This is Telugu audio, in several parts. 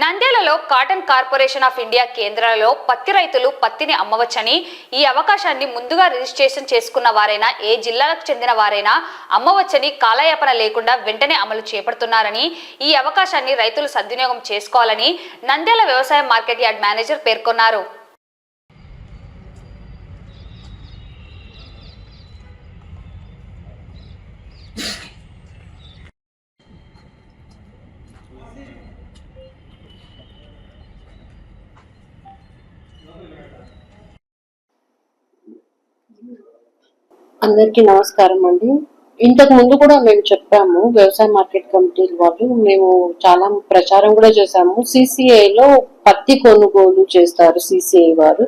నంద్యాలలో కాటన్ కార్పొరేషన్ ఆఫ్ ఇండియా కేంద్రాలలో పత్తి రైతులు పత్తిని అమ్మవచ్చని ఈ అవకాశాన్ని ముందుగా రిజిస్ట్రేషన్ చేసుకున్న వారైనా ఏ జిల్లాలకు చెందిన వారైనా అమ్మవచ్చని కాలయాపన లేకుండా వెంటనే అమలు చేపడుతున్నారని ఈ అవకాశాన్ని రైతులు సద్వినియోగం చేసుకోవాలని నంద్యాల వ్యవసాయ మార్కెట్ యార్డ్ మేనేజర్ పేర్కొన్నారు. అందరికీ నమస్కారం అండి. ఇంతకు ముందు కూడా మేము చెప్పాము వ్యవసాయ మార్కెట్ కమిటీ వాళ్ళు మేము చాలా ప్రచారం కూడా చేశాము. సిసిఐలో పత్తి కొనుగోలు చేస్తారు సిసిఐ వారు.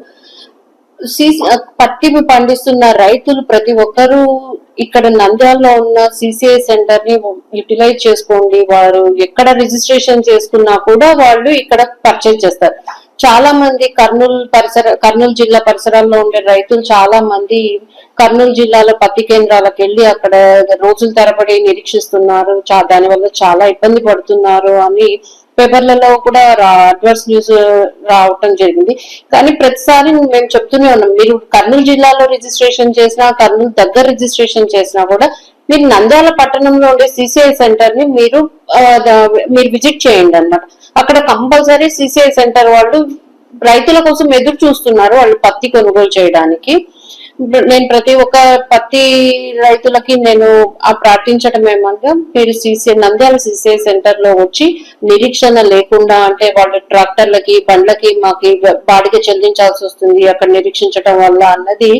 సిసి పత్తి పండిస్తున్న రైతులు ప్రతి ఒక్కరూ ఇక్కడ నంద్యాలలో ఉన్న సిసిఐ సెంటర్ని యూటిలైజ్ చేసుకోండి. వారు ఎక్కడ రిజిస్ట్రేషన్ చేసుకున్నా కూడా వాళ్ళు ఇక్కడ పర్చేజ్ చేస్తారు. చాలా మంది కర్నూలు పరిసర కర్నూలు జిల్లా పరిసరాల్లో ఉండే రైతులు చాలా మంది కర్నూలు జిల్లాలో పత్తి కేంద్రాలకు వెళ్ళి అక్కడ రోజుల తరబడి నిరీక్షిస్తున్నారు. చా- దానివల్ల చాలా ఇబ్బంది పడుతున్నారు అని పేపర్లలో కూడా అడ్వర్స్ న్యూస్ రావటం జరిగింది. కానీ ప్రతిసారి మేము చెప్తూనే ఉన్నాం. మీరు కర్నూలు జిల్లాలో రిజిస్ట్రేషన్ చేసినా కర్నూలు దగ్గర రిజిస్ట్రేషన్ చేసినా కూడా మీరు నంద్యాల పట్టణంలో ఉండే సిసిఐ సెంటర్ని మీరు మీరు విజిట్ చేయండి అన్నమాట. అక్కడ కంపల్సరీ సిసిఐ సెంటర్ వాళ్ళు రైతుల కోసం ఎదురు చూస్తున్నారు వాళ్ళు పత్తి కొనుగోలు చేయడానికి. నేను ప్రతి ఒక్క పత్తి రైతులకి నేను ఆ ప్రార్థించడం ఏమనగా మీరు సిసిఐ నంద్యాల సిసిఐ సెంటర్లో వచ్చి నిరీక్షణ లేకుండా అంటే వాళ్ళ ట్రాక్టర్లకి బండ్లకి మాకి బాడిగ చెల్లించాల్సి వస్తుంది అక్కడ నిరీక్షించడం వల్ల అన్నది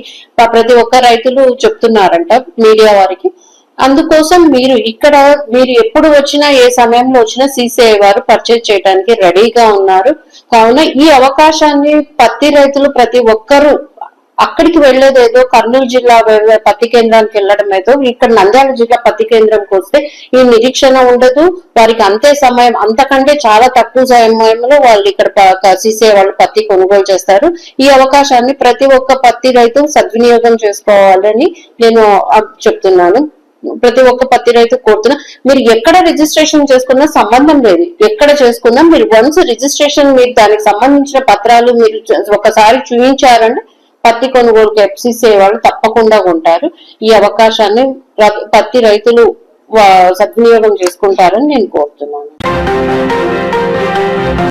ప్రతి ఒక్క రైతులు చెప్తున్నారంట మీడియా వారికి. అందుకోసం మీరు ఇక్కడ మీరు ఎప్పుడు వచ్చినా ఏ సమయంలో వచ్చినా సిసిఐ వారు పర్చేజ్ చేయడానికి రెడీగా ఉన్నారు. కావున ఈ అవకాశాన్ని పత్తి రైతులు ప్రతి ఒక్కరూ అక్కడికి వెళ్ళేది ఏదో కర్నూలు జిల్లా పత్తి కేంద్రానికి వెళ్ళడం ఏదో ఇక్కడ నంద్యాల జిల్లా పత్తి కేంద్రంకి వస్తే ఈ నిరీక్షణ ఉండదు. వారికి అంతే సమయం అంతకంటే చాలా తక్కువ సమయంలో వాళ్ళు ఇక్కడ సీసే వాళ్ళు పత్తి కొనుగోలు చేస్తారు. ఈ అవకాశాన్ని ప్రతి ఒక్క పత్తి రైతు సద్వినియోగం చేసుకోవాలని నేను చెప్తున్నాను. ప్రతి ఒక్క పత్తి రైతు కోరుతున్నా మీరు ఎక్కడ రిజిస్ట్రేషన్ చేసుకున్నా సంబంధం లేదు. ఎక్కడ చేసుకున్నా మీరు వన్స్ రిజిస్ట్రేషన్ మీరు దానికి సంబంధించిన పత్రాలు మీరు ఒకసారి చూపించారంటే పత్తి కొనుగోలుకి ఎఫ్సిసి వాళ్ళు తప్పకుండా ఉంటారు. ఈ అవకాశాన్ని పత్తి రైతులు సద్వినియోగం చేసుకుంటారని నేను కోరుతున్నాను.